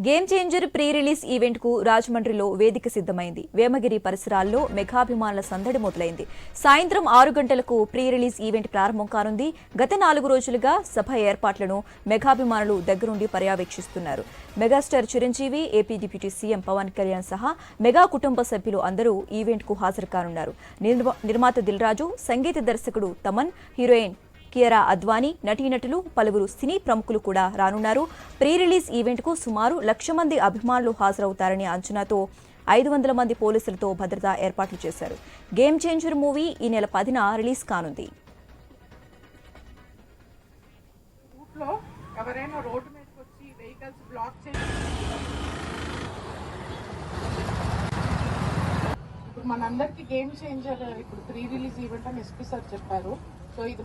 Game changer pre release ఈవెంట్కు రాజమండ్రిలో వేదిక సిద్ధమైంది. వేమగిరి పరిసరాల్లో మెగాభిమానుల సందడి మొదలైంది. సాయంత్రం ఆరు గంటలకు ప్రీ రిలీజ్ ఈవెంట్ ప్రారంభం కానుంది. గత నాలుగు రోజులుగా సభ ఏర్పాట్లను మెగాభిమానులు దగ్గరుండి పర్యవేక్షిస్తున్నారు. Megastar Chiranjeevi AP deputy CM Pawan Kalyan సహా మెగా కుటుంబ సభ్యులు అందరూ ఈవెంట్కు హాజరు కానున్నారు. నిర్మ- నిర్మాత దిల్రాజు సంగీత దర్శకుడు తమన్ హీరోయిన్ కియరా అద్వానీ నటీనటులు పలువురు సినీ ప్రముఖులు కూడా రానున్నారు. ప్రీ రిలీజ్ ఈవెంట్కు సుమారు లక్ష మంది అభిమానులు హాజరవుతారనే అంచనాతో ఐదు వందల మంది పోలీసులతో భద్రతా ఏర్పాట్లు చేశారు. గేమ్ చేంజర్ మూవీ ఈ నెల పదిన రిలీజ్ కానుంది. ఎవరైనా రోడ్డు మీదకి వచ్చి వెహికల్స్ బ్లాక్ చేసి ఇప్పుడు మనందరికి గేమ్ చేంజర్ ఇప్పుడు ప్రీ రిలీజ్ ఈవెంట్ అని ఎస్పీ సార్ చెప్పారు. సో ఇది